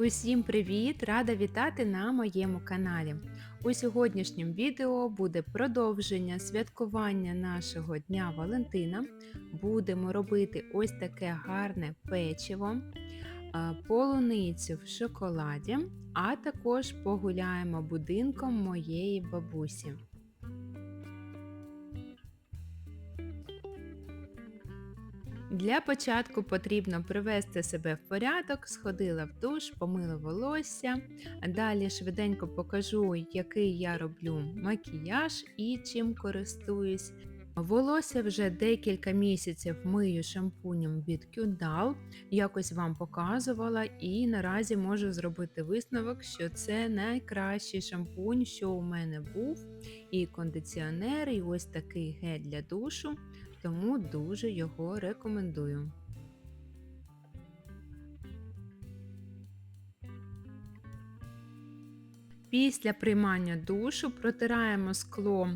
Усім привіт! Рада вітати на моєму каналі. У сьогоднішньому відео буде продовження святкування нашого Дня Валентина. Будемо робити ось таке гарне печиво, е, полуницю в шоколаді, а також погуляємо будинком моєї бабусі. Для початку потрібно привести себе в порядок, сходила в душ, помила волосся. Далі швиденько покажу, який я роблю макіяж і чим користуюсь. Волосся вже декілька місяців мию шампунем від Кюндал, якось вам показувала, і наразі можу зробити висновок, що це найкращий шампунь, що у мене був, і кондиціонер, і ось такий гель для душу тому дуже його рекомендую. Після приймання душу протираємо скло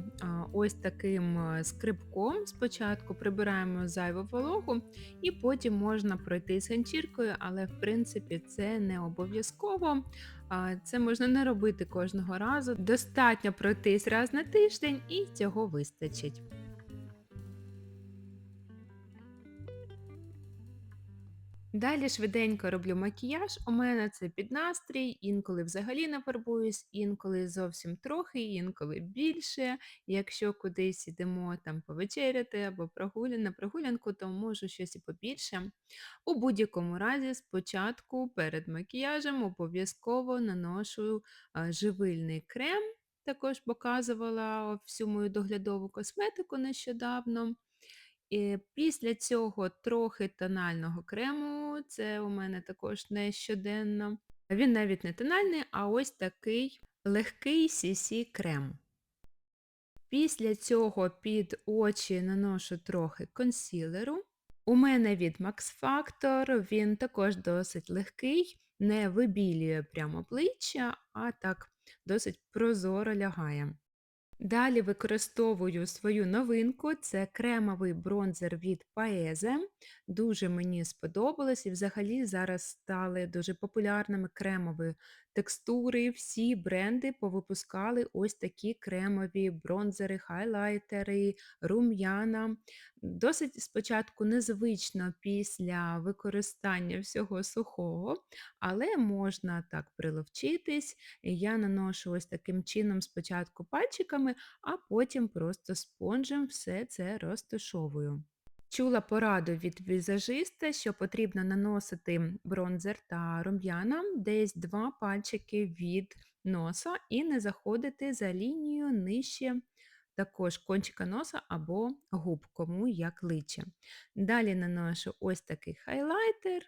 ось таким скрибком. Спочатку прибираємо зайву вологу, і потім можна пройти з ганчіркою, але в принципі це не обов'язково. Це можна не робити кожного разу. Достатньо пройтись раз на тиждень і цього вистачить. Далі швиденько роблю макіяж. У мене це під настрій, інколи взагалі не фарбуюсь, інколи зовсім трохи, інколи більше. Якщо кудись йдемо там повечеряти або прогуля... на прогулянку, то можу щось і побільше. У будь-якому разі, спочатку перед макіяжем обов'язково наношу живильний крем. Також показувала всю мою доглядову косметику нещодавно. І після цього трохи тонального крему, це у мене також не щоденно. Він навіть не тональний, а ось такий легкий CC крем. Після цього під очі наношу трохи консілеру. У мене від Max Factor, він також досить легкий, не вибілює прямо обличчя, а так досить прозоро лягає. Далі використовую свою новинку, це кремовий бронзер від Paese. Дуже мені сподобалось і взагалі зараз стали дуже популярними кремові текстури. Всі бренди повипускали ось такі кремові бронзери, хайлайтери, рум'яна. Досить спочатку незвично після використання всього сухого, але можна так приловчитись. Я наношу ось таким чином спочатку пальчиками, а потім просто спонжем все це розташовую. Чула пораду від візажиста, що потрібно наносити бронзер та рум'яна десь два пальчики від носа і не заходити за лінію нижче також кончика носа або губ, кому як личе. Далі наношу ось такий хайлайтер,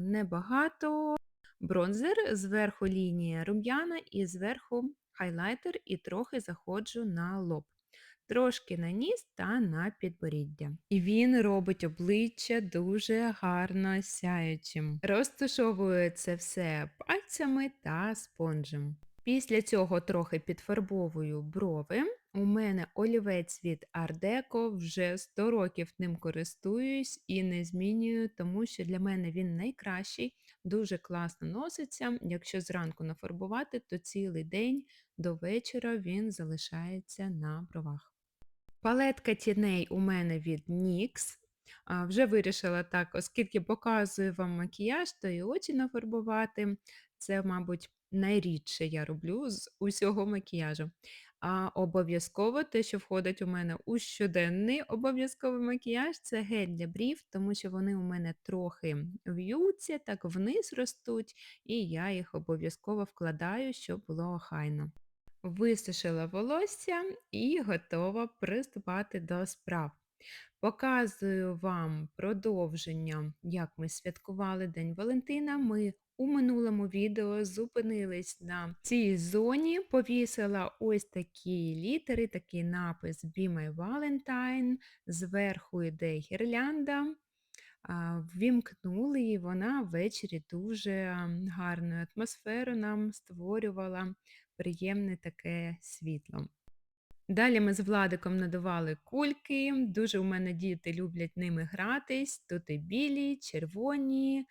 небагато, бронзер, зверху лінія рум'яна і зверху хайлайтер, і трохи заходжу на лоб. Трошки на ніс та на підборіддя. І він робить обличчя дуже гарно сяючим. Розташовую це все пальцями та спонжем. Після цього трохи підфарбовую брови. У мене олівець від Ardeko, вже 100 років ним користуюсь і не змінюю, тому що для мене він найкращий, дуже класно носиться. Якщо зранку нафарбувати, то цілий день до вечора він залишається на бровах. Палетка тіней у мене від NYX. Вже вирішила так, оскільки показую вам макіяж, то і очі нафарбувати. Це, мабуть, найрідше я роблю з усього макіяжу. А обов'язково те, що входить у мене у щоденний обов'язковий макіяж, це гель для брів, тому що вони у мене трохи в'ються, так вниз ростуть, і я їх обов'язково вкладаю, щоб було охайно. Висушила волосся і готова приступати до справ. Показую вам продовження, як ми святкували День Валентина. Ми у минулому відео зупинились на цій зоні, повісила ось такі літери, такий напис Be My Valentine, зверху йде гірлянда. Ввімкнули і вона ввечері дуже гарну атмосферу нам створювала приємне таке світло. Далі ми з Владиком надували кульки. Дуже у мене діти люблять ними гратись. Тут і білі, червоні,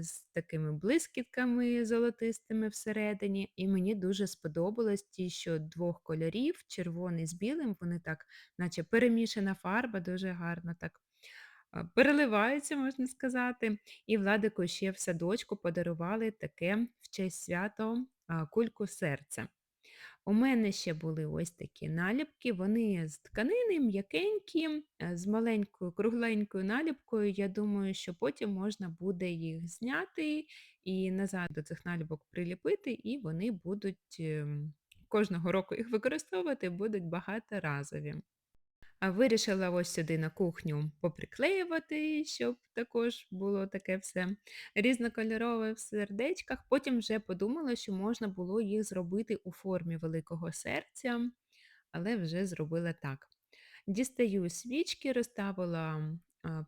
з такими блискітками золотистими всередині. І мені дуже сподобалось ті, що двох кольорів, червоний з білим, вони так, наче перемішана фарба, дуже гарно так переливаються, можна сказати. І Владику ще в садочку подарували таке в честь свято кульку серця. У мене ще були ось такі наліпки, вони з тканини, м'якенькі, е, з маленькою кругленькою наліпкою. Я думаю, що потім можна буде їх зняти і назад до цих наліпок приліпити, і вони будуть ем, кожного року їх використовувати, будуть багаторазові. А вирішила ось сюди на кухню поприклеювати, щоб також було таке все різнокольорове в сердечках. Потім вже подумала, що можна було їх зробити у формі великого серця, але вже зробила так. Дістаю свічки, розставила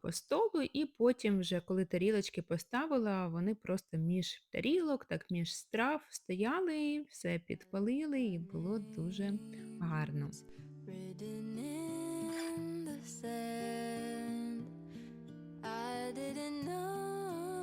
по столу, і потім, вже коли тарілочки поставила, вони просто між тарілок, так між страв стояли, все підпалили, і було дуже гарно. The sand. I didn't know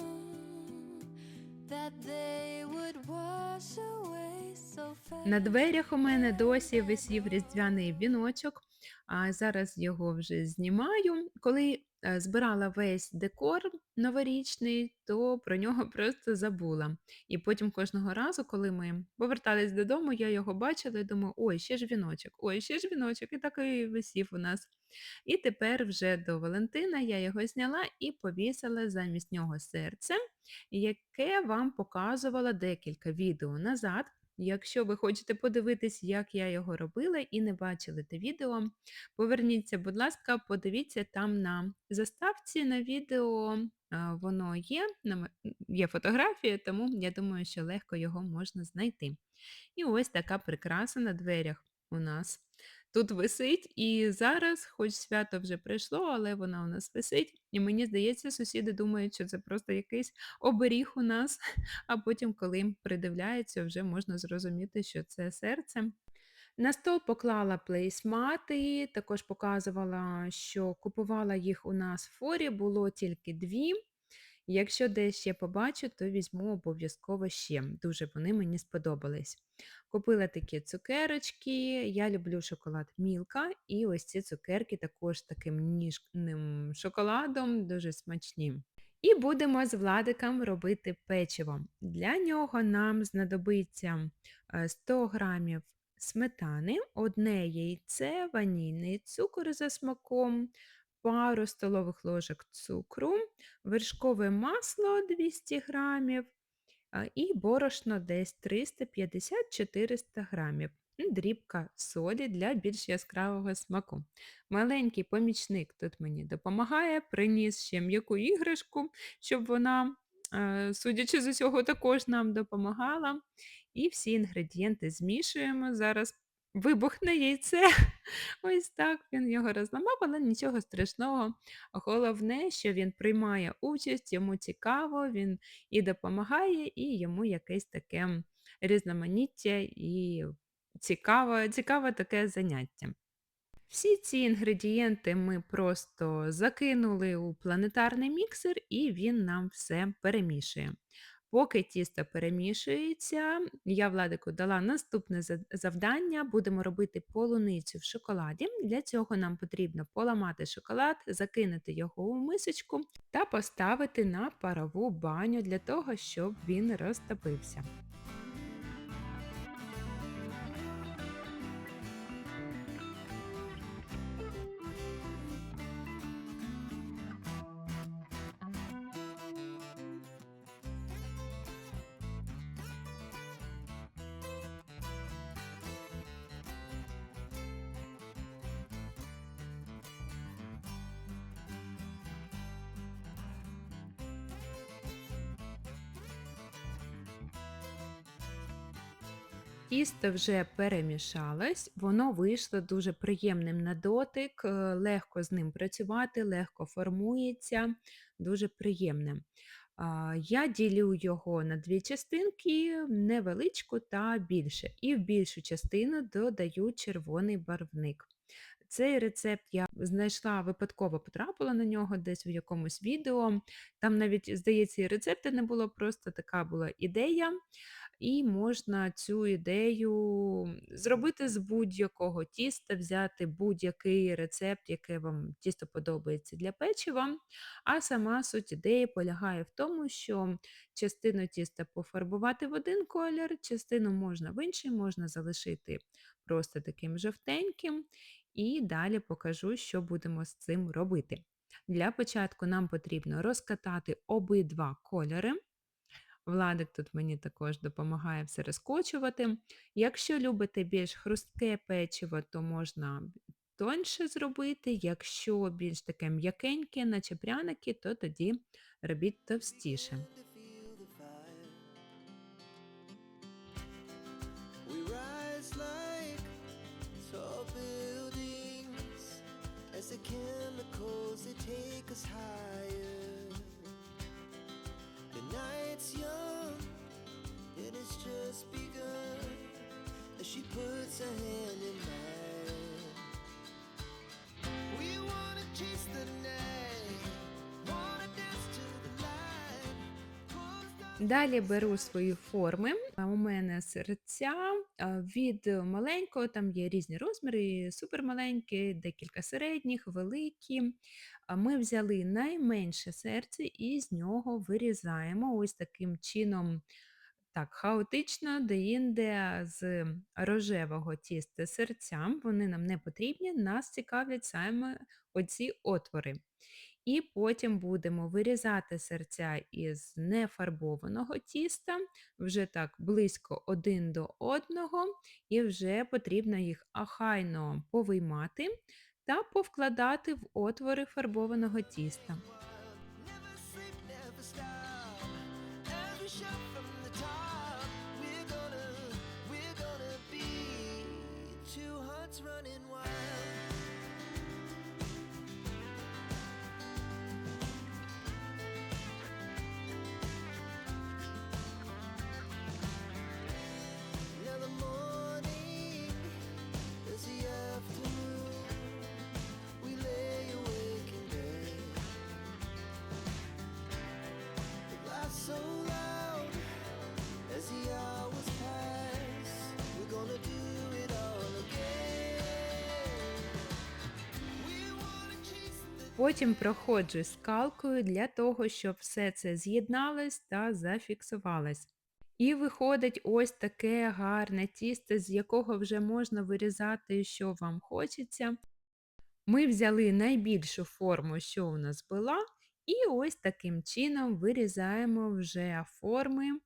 that they would wash away so fast. На дверях у мене досі висів різдвяний віночок, а зараз його вже знімаю. Коли збирала весь декор новорічний, то про нього просто забула. І потім кожного разу, коли ми повертались додому, я його бачила і думаю, ой, ще ж віночок, ой, ще ж віночок, і так і висів у нас. І тепер вже до Валентина я його зняла і повісила замість нього серце, яке вам показувала декілька відео назад. Якщо ви хочете подивитись, як я його робила і не бачили те відео, поверніться, будь ласка, подивіться там на заставці на відео. Воно є, є фотографія, тому я думаю, що легко його можна знайти. І ось така прикраса на дверях у нас тут висить. І зараз, хоч свято вже прийшло, але вона у нас висить. І мені здається, сусіди думають, що це просто якийсь оберіг у нас. А потім, коли придивляються, вже можна зрозуміти, що це серце. На стол поклала плейсмати, також показувала, що купувала їх у нас в форі, було тільки дві. Якщо десь ще побачу, то візьму обов'язково ще. Дуже вони мені сподобались. Купила такі цукерочки, я люблю шоколад Мілка, і ось ці цукерки також таким ніжним шоколадом, дуже смачні. І будемо з Владиком робити печиво. Для нього нам знадобиться е, 100 грамів сметани, одне яйце, ванільний цукор за смаком, пару столових ложок цукру, вершкове масло 200 грамів і борошно десь 350-400 грамів. Дрібка солі для більш яскравого смаку. Маленький помічник тут мені допомагає, приніс ще м'яку іграшку, щоб вона, судячи з усього, також нам допомагала. І всі інгредієнти змішуємо. Зараз вибухне яйце. Ось так він його розламав, але нічого страшного. Головне, що він приймає участь, йому цікаво, він і допомагає, і йому якесь таке різноманіття і цікаве, цікаве таке заняття. Всі ці інгредієнти ми просто закинули у планетарний міксер, і він нам все перемішує. Поки тісто перемішується, я Владику дала наступне завдання. Будемо робити полуницю в шоколаді. Для цього нам потрібно поламати шоколад, закинути його у мисочку та поставити на парову баню для того, щоб він розтопився. Тісто вже перемішалось, воно вийшло дуже приємним на дотик, е, легко з ним працювати, легко формується, дуже приємне. Я ділю його на дві частинки, невеличку та більше. І в більшу частину додаю червоний барвник. Цей рецепт я знайшла випадково, потрапила на нього десь в якомусь відео. Там навіть, здається, і рецепту не було, просто така була ідея. І можна цю ідею зробити з будь-якого тіста, взяти будь-який рецепт, яке вам тісто подобається для печива. А сама суть ідеї полягає в тому, що частину тіста пофарбувати в один колір, частину можна в інший, можна залишити просто таким жовтеньким. І далі покажу, що будемо з цим робити. Для початку нам потрібно розкатати обидва кольори. Владик тут мені також допомагає все розкочувати. Якщо любите більш хрустке печиво, то можна тоньше зробити. Якщо більш таке м'якеньке, наче пряники, то тоді робіть товстіше. as the chemicals they take us higher. Just begun as she puts her hand in mine. We wanna chase the night, wanna dance to the light. Далі беру свої форми. У мене серця від маленького, там є різні розміри, супермаленькі, декілька середніх, великі. Ми взяли найменше серце і з нього вирізаємо ось таким чином. Так, хаотично, деінде з рожевого тіста серцям, вони нам не потрібні, нас цікавлять саме оці отвори. І потім будемо вирізати серця із нефарбованого тіста, вже так близько один до одного, і вже потрібно їх ахайно повиймати та повкладати в отвори фарбованого тіста. Потім проходжу скалкою для того, щоб все це з'єдналось та зафіксувалось. І виходить ось таке гарне тісто, з якого вже можна вирізати, що вам хочеться. Ми взяли найбільшу форму, що у нас була, і ось таким чином вирізаємо вже форми,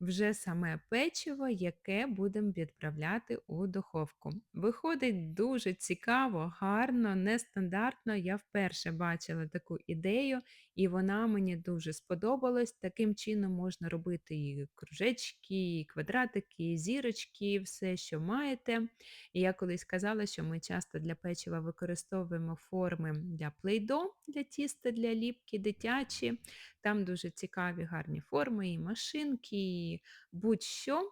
вже саме печиво, яке будемо відправляти у духовку. Виходить дуже цікаво, гарно, нестандартно. Я вперше бачила таку ідею, і вона мені дуже сподобалась. Таким чином можна робити і кружечки, і квадратики, і зірочки, все, що маєте. І я колись казала, що ми часто для печива використовуємо форми для плейдо, для тіста, для ліпки, дитячі. Там дуже цікаві гарні форми, і машинки, і будь-що.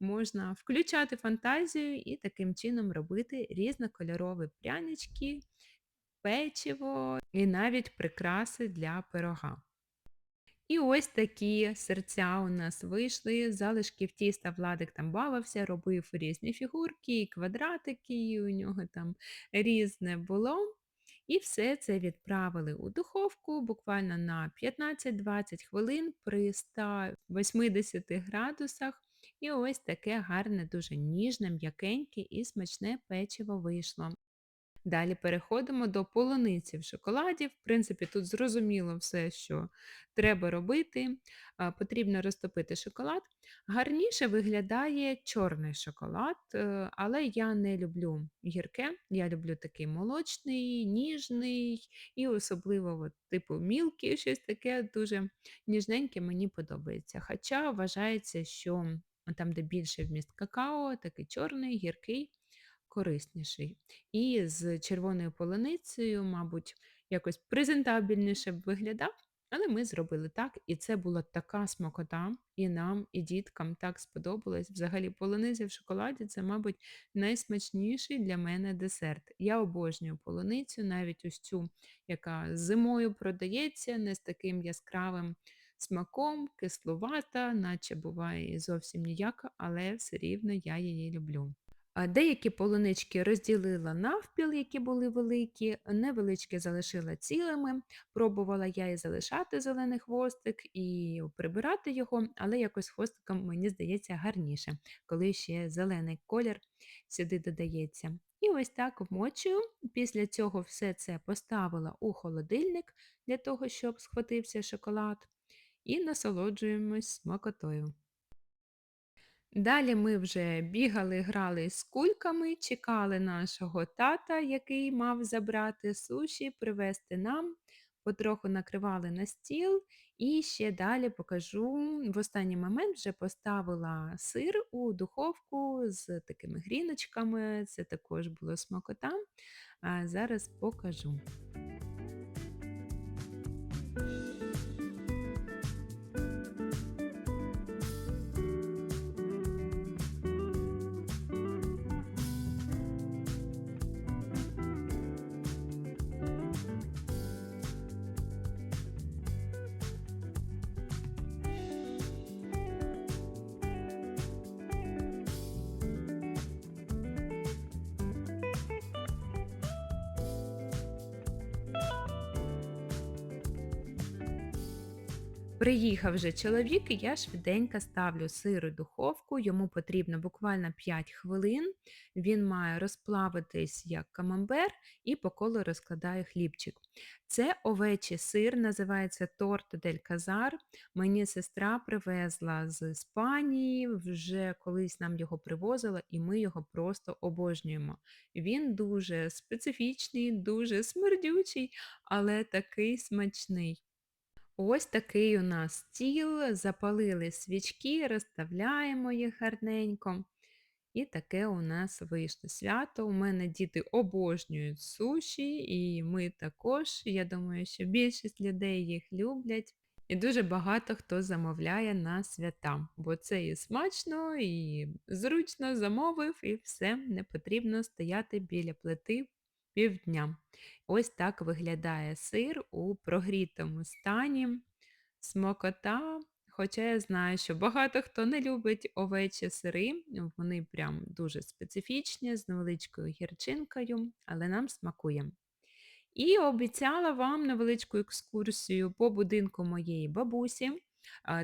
Можна включати фантазію і таким чином робити різнокольорові прянички, печиво і навіть прикраси для пирога. І ось такі серця у нас вийшли. Залишків тіста Владик там бавився, робив різні фігурки, і квадратики, і у нього там різне було. І все це відправили у духовку буквально на 15-20 хвилин при 180 градусах. І ось таке гарне, дуже ніжне, м'якеньке і смачне печиво вийшло. Далі переходимо до полуниці в шоколаді. В принципі, тут зрозуміло все, що треба робити. Потрібно розтопити шоколад. Гарніше виглядає чорний шоколад, е, але я не люблю гірке. Я люблю такий молочний, ніжний і особливо от, типу мілкий, щось таке дуже ніжненьке мені подобається. Хоча вважається, що там, де більше вміст какао, такий чорний, гіркий корисніший. І з червоною полуницею, мабуть, якось презентабельніше б виглядав, Але ми зробили так, і це була така смакота, і нам, і діткам так сподобалось. Взагалі, полуниця в шоколаді це, мабуть, найсмачніший для мене десерт. Я обожнюю полуницю, навіть ось цю, яка зимою продається, не з таким яскравим смаком, кисловата, наче буває зовсім ніяка, але все рівно я її люблю. Деякі полунички розділила навпіл, які були великі, невеличкі залишила цілими. Пробувала я і залишати зелений хвостик, і прибирати його, але якось хвостиком, мені здається, гарніше, коли ще зелений колір сюди додається. І ось так вмочую. Після цього все це поставила у холодильник для того, щоб схватився шоколад, і насолоджуємось смакотою. Далі ми вже бігали, грали з кульками, чекали нашого тата, який мав забрати суші, привезти нам, потроху накривали на стіл. І ще далі покажу. В останній момент вже поставила сир у духовку з такими гріночками. Це також було смакота. А зараз покажу. Приїхав вже чоловік, і я швиденько ставлю сир у духовку. Йому потрібно буквально 5 хвилин. Він має розплавитись як камамбер і по колу розкладаю хлібчик. Це овечий сир, називається торт дель казар. Мені сестра привезла з Іспанії, вже колись нам його привозила, і ми його просто обожнюємо. Він дуже специфічний, дуже смердючий, але такий смачний. Ось такий у нас стіл, запалили свічки, розставляємо їх гарненько. І таке у нас вийшло свято. У мене діти обожнюють суші, і ми також. Я думаю, що більшість людей їх люблять. І дуже багато хто замовляє на свята, бо це і смачно, і зручно замовив, і все не потрібно стояти біля плити півдня. Ось так виглядає сир у прогрітому стані. Смакота. Хоча я знаю, що багато хто не любить овечі сири, вони прям дуже специфічні, з невеличкою гірчинкою, але нам смакує. І обіцяла вам невеличку екскурсію по будинку моєї бабусі.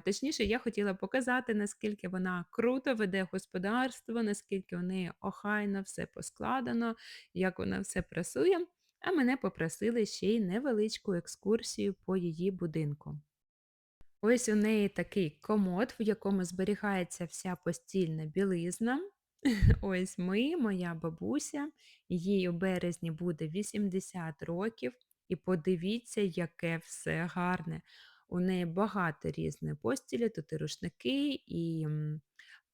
Точніше, я хотіла показати, наскільки вона круто веде господарство, наскільки у неї охайно все поскладено, як вона все прасує. А мене попросили ще й невеличку екскурсію по її будинку. Ось у неї такий комод, в якому зберігається вся постільна білизна. Ось ми, моя бабуся, їй у березні буде 80 років, і подивіться, яке все гарне. У неї багато різної постілі, тут і рушники, і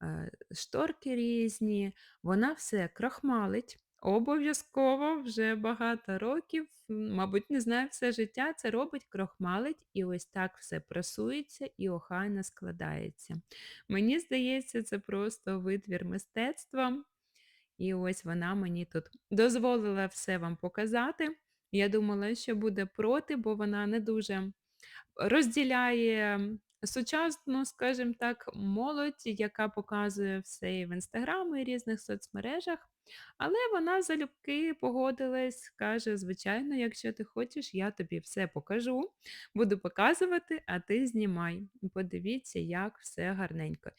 е, шторки різні. Вона все крахмалить. Обов'язково вже багато років, мабуть, не знаю, все життя це робить, крохмалить, і ось так все прасується і охайно складається. Мені здається, це просто витвір мистецтва. І ось вона мені тут дозволила все вам показати. Я думала, що буде проти, бо вона не дуже розділяє сучасну, скажімо так, молодь, яка показує все і в інстаграмі і різних соцмережах. Але вона залюбки погодилась, каже: звичайно, якщо ти хочеш, я тобі все покажу, буду показувати, а ти знімай. Подивіться, як все гарненько.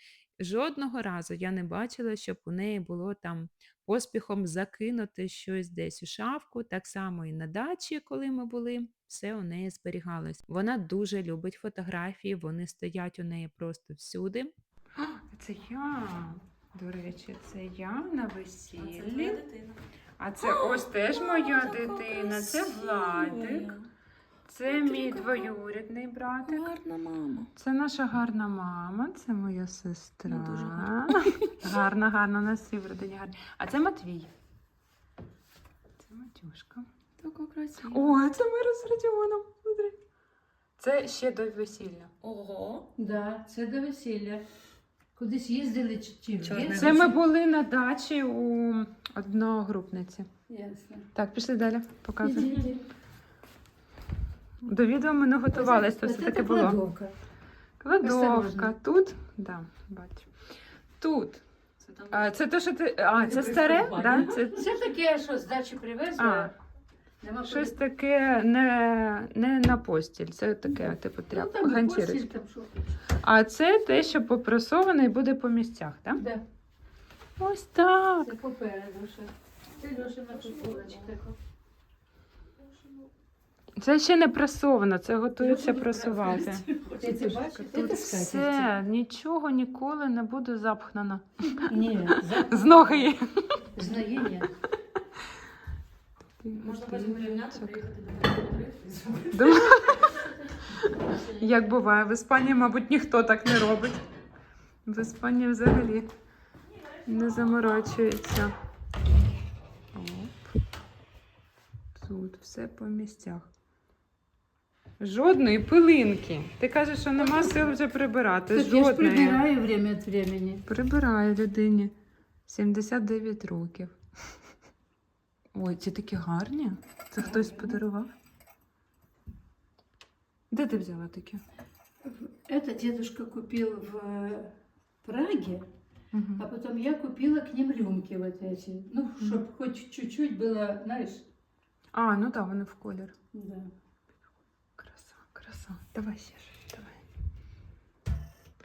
Жодного разу я не бачила, щоб у неї було там поспіхом закинути щось десь у шафку. Так само і на дачі, коли ми були, все у неї зберігалось. Вона дуже любить фотографії, вони стоять у неї просто всюди. А, це я. До речі, це я на весіллі. А це ось теж моя дитина. Це Владик. Це мій двоюрідний братик. Гарна мама. Це наша гарна мама, це моя сестра. Не дуже гарна. гарна, гарна, у нас всі в родині гарні. А це Матвій. Це Матюшка. Така красива. Ой, це Мира з Радіоном. Смотри. Це ще до весілля. Ого. Да, це до весілля. Кудись їздили чи чи Чорне Це ми були на дачі у одногрупниці. Ясно. Так, пішли далі. Показуй. До відео ми не готувалися, то Ось все це таки було. кладовка. Кладовка. Тут, да, бачу. Тут. Це А, це те, що ти. А, це старе? Да? Це Це таке, що з дачі привезли. А. Нема щось куди- таке не, не на постіль. Це таке, типу, Ну, тряпка, там ганчірочка. постіль, там що. А це те, що попрасоване і буде по місцях, так? Да, Ось так. це попереду ще. Це Льоша на футболочку. Це ще не прасовано, це готується прасувати. Ти це? Тут Це все, нічого ніколи не буде запхнено. Ні, З ноги. з ноги ні. Можна потім порівняти, приїхати до мене Як буває, в Іспанії, мабуть, ніхто так не робить. В Іспанії взагалі не заморочується. Оп. Тут все по місцях. Жодної пилинки. Ти кажеш, що нема сил вже прибирати. Тут я ж Жодної. прибираю время від времени. Прибирає людині. 79 років. Ой, ці такі гарні. Це хтось подарував? Де ти взяла такі? Это дедушка купил в э, Праге, Угу. а потом я купила к ним рюмки вот эти. Ну, чтобы хоть чуть-чуть было, знаешь. А, ну так, вони в колір. Да. Краса, краса. Давай ще щось, давай.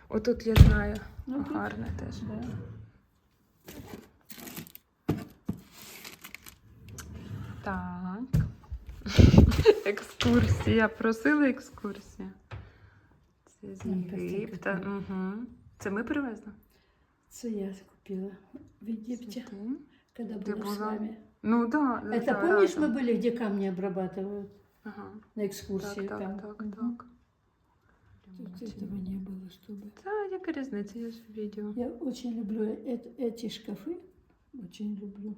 Отут я знаю. Ну, тут- Гарне теж. Да. Так. Екскурсія. Просили екскурсія. Це з Там такі Єгипта. квіти. Угу. Це ми привезли? Це я купила в Египте, Це ти? когда Ты была с была? вами. Ну да. да, Это да, помнишь, разом. мы были, где камни обрабатывают Ага. на экскурсии Так, там? так, так, Мгм. так. Тут этого не было, чтобы. Та, яка різниця, я ж в відео. Я очень люблю эт- эти шкафы, очень люблю.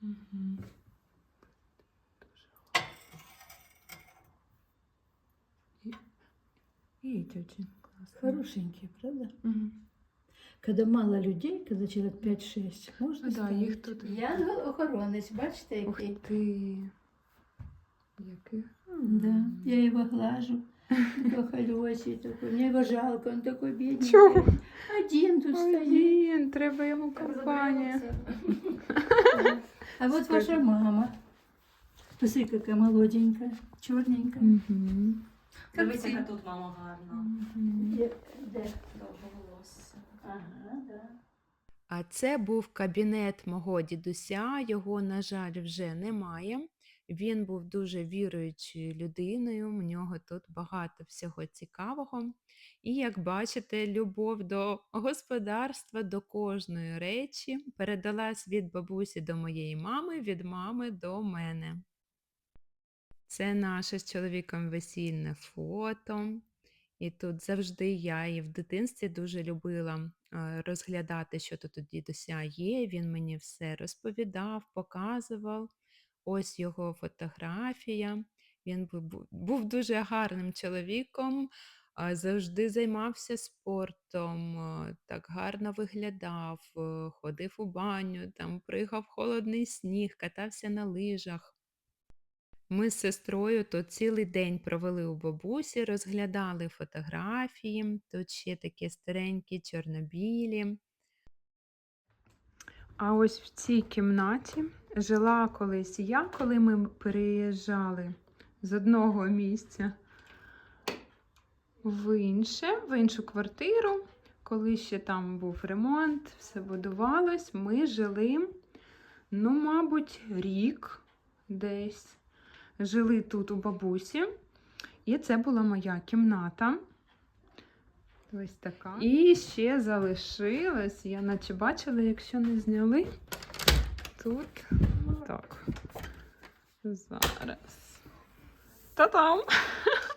Мгм. І, і эти очень классные. Хорошенькие, правда? Мгм. Когда мало людей, когда человек 5-6, можно Ну да, ставить. їх тут- Я охоронець, бачите, Ух який? ти. Який? Да, я его глажу. Такой холёсий такой. Мне его жалко, он такой бедный. Чого? Один тут стоит. Один, треба йому компанія. А вот ваша мама. Посмотри, какая молоденькая, черненькая. Мгм. Дивись, яка тут мама гарна. Где? Где? Довго волосся. Ага, да. А це був кабінет мого дідуся. Його, на жаль, вже немає. Він був дуже віруючою людиною. У нього тут багато всього цікавого. І як бачите, любов до господарства, до кожної речі передалась від бабусі до моєї мами, від мами до мене. Це наше з чоловіком весільне фото. І тут завжди я і в дитинстві дуже любила розглядати, що тут у дідуся є. Він мені все розповідав, показував. Ось його фотографія. Він бу- бу- був дуже гарним чоловіком, завжди займався спортом, так гарно виглядав, е, ходив у баню, там пригав холодний сніг, катався на лижах. Ми з сестрою то цілий день провели у бабусі, розглядали фотографії. Тут ще такі старенькі, чорнобілі. А ось в цій кімнаті жила колись я, коли ми переїжджали з одного місця в інше, в іншу квартиру. Коли ще там був ремонт, все будувалось, ми жили, ну, мабуть, рік десь жили тут у бабусі. І це була моя кімната. Ось така. І ще залишилось, я наче бачила, якщо не зняли. Тут так. Зараз. Та-там!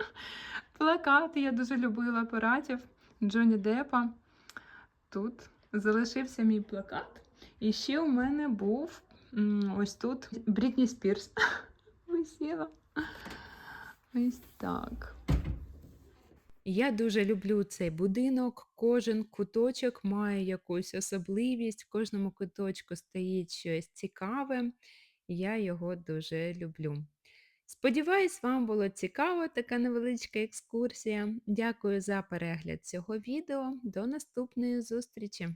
Плакат. Я дуже любила пиратів Джонні Деппа. Тут залишився мій плакат. І ще у мене був ось тут Брітні Спірс висіла. Ось так. Я дуже люблю цей будинок. Кожен куточок має якусь особливість, в кожному куточку стоїть щось цікаве. Я його дуже люблю. Сподіваюсь, вам було цікаво така невеличка екскурсія. Дякую за перегляд цього відео. До наступної зустрічі!